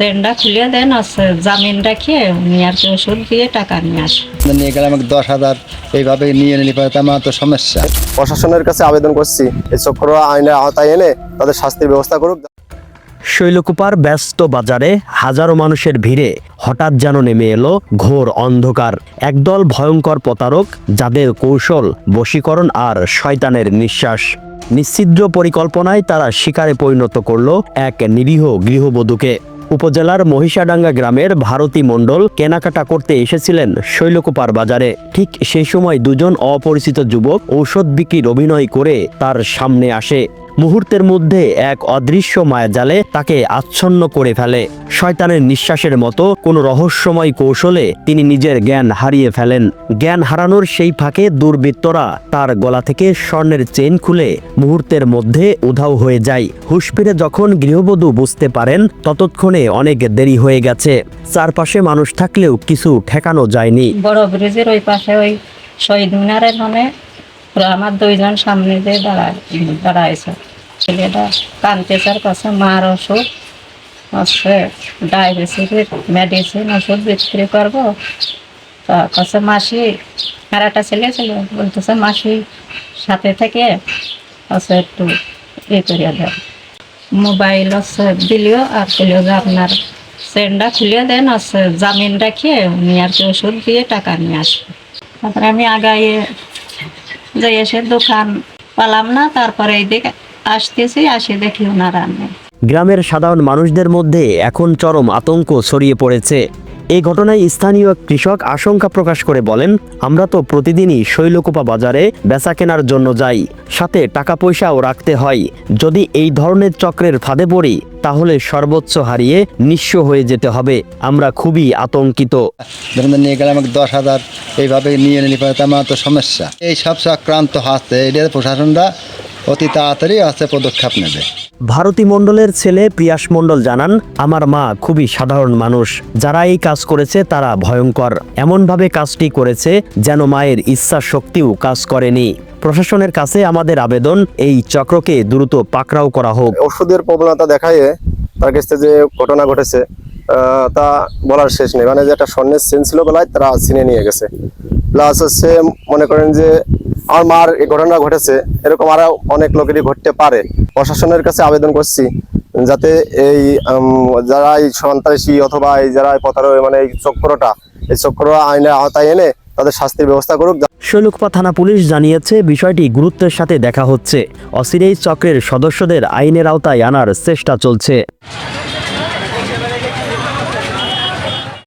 চেনটা খুলে দেন আর জামিন রাখিয়ে উনি আর কি ওষুধ দিয়ে টাকা নিয়ে আসে নিয়ে গেলে আমাকে দশ হাজার এইভাবে নিয়ে নিলে পরে তো আমার তো সমস্যা। প্রশাসনের কাছে আবেদন করছি এই চক্র আইনের আওতায় এনে তাদের শাস্তির ব্যবস্থা করুক। শৈলকুপার ব্যস্ত বাজারে হাজারো মানুষের ভিড়ে হঠাৎ যেন নেমে এলো ঘোর অন্ধকার। একদল ভয়ঙ্কর প্রতারক যাদের কৌশল বশীকরণ আর শয়তানের নিঃশ্বাস। নিশ্ছিদ্র পরিকল্পনায় তারা শিকারে পরিণত করল এক নিরীহ গৃহবধূকে। উপজেলার মহিষাডাঙ্গা গ্রামের ভারতী মণ্ডল কেনাকাটা করতে এসেছিলেন শৈলকুপার বাজারে। ঠিক সেই সময় দুজন অপরিচিত যুবক ঔষধ বিক্রির অভিনয় করে তার সামনে আসে। মুহূর্তের মধ্যে এক অদৃশ্য মায়াজালে তাকে আচ্ছন্ন করে ফেলে। শয়তানের নিঃশ্বাসের মতো কোনো রহস্যময় কৌশলে তিনি নিজের জ্ঞান হারিয়ে ফেলেন। জ্ঞান হারানোর সেই ফাঁকে দুর্বৃত্তরা তার গলা থেকে স্বর্ণের চেন খুলে মুহূর্তের মধ্যে উধাও হয়ে যায়। হুশ ফিরে যখন গৃহবধূ বুঝতে পারেন, ততক্ষণে অনেক দেরি হয়ে গেছে। চারপাশে মানুষ থাকলেও কিছু ঠেকানো যায়নি। বড় ব্রিজের ওই পাশে ওই শহীদ মিনারের মানে আমার দুইজন সামনে দিয়ে দাঁড়ায় দাঁড়াইছে ছেলেটা কান্তেচার কাছে মার ওষুধ, হচ্ছে ডায়াবেটিসের মেডিসিন ওষুধ বিক্রি করব। তা কাছে মাসি, আর একটা ছেলে ছিল, বলতেছে, মাসি, সাথে থেকে হচ্ছে একটু ইয়ে করিয়া দেন। মোবাইল হচ্ছে দিলেও, আর বললেও যে আপনার চেনটা খুলে দেন হচ্ছে জামিন রাখিয়ে উনি আর কি ওষুধ দিয়ে টাকা নিয়ে আসবে। তারপরে আমি আগাইয়ে যাই এসে দোকান পালাম না, তারপরে এই দিকে আসতেছি আসে দেখি ওনারা নেই। গ্রামের সাধারণ মানুষদের মধ্যে এখন চরম আতঙ্ক ছড়িয়ে পড়েছে। এই ঘটনায় স্থানীয় কৃষক আশঙ্কা প্রকাশ করে বলেন আমরা তো প্রতিদিনই শৈলকুপা বাজারে বেচা কেনার জন্য যাই। সাথে টাকা পয়সাও রাখতে হয়। যদি এই ধরনের চক্রের ফাঁদে পড়ি তাহলে সর্বোচ্চ হারিয়ে নিঃস্ব হয়ে যেতে হবে। আমরা খুবই আতঙ্কিত। ধরুন নিয়ে গেলে আমাকে দশ হাজার। এইভাবে নিয়ে নিলে আমার তো সমস্যা। এই সব আক্রান্ত হচ্ছে। এটা প্রশাসনরা অতি তাড়াতাড়ি আছে পদক্ষেপ নেবে। ভারতী মণ্ডলের ছেলে পিয়াস মণ্ডল জানান আমার মা খুবই সাধারণ মানুষ। যারা এই কাজ করেছে তারা ভয়ঙ্কর। এমনভাবে কাজটি করেছে যেন মায়ের ইচ্ছা শক্তিও কাজ করেনি। প্রশাসনের কাছে আমাদের আবেদন এই চক্রকে দ্রুত পাকড়াও করা হোক। ওষুধের প্রবণতা দেখায় তার কাছে যে ঘটনা ঘটেছে তা বলার শেষ নেই। মানে যে একটা স্বর্ণের সেন ছিল বেলায়, তারা ছিনে নিয়ে গেছে। প্লাস হচ্ছে মনে করেন যে, আমার মার এই ঘটনা ঘটেছে, এরকম আরও অনেক লোকেরই ঘটতে পারে। প্রশাসনের কাছে আবেদন করছি যাতে এই যারা এই সন্ত্রাসী অথবা এই যারা প্রতারক মানে এই চক্রটা, এই চক্র আইনের আওতায় এনে তাদের শাস্তির ব্যবস্থা করুক শৈলুকপা থানা পুলিশ জানিয়েছে, বিষয়টি গুরুত্বের সাথে দেখা হচ্ছে। অচিরেই চক্রের সদস্যদের আইনের আওতায় আনার চেষ্টা চলছে।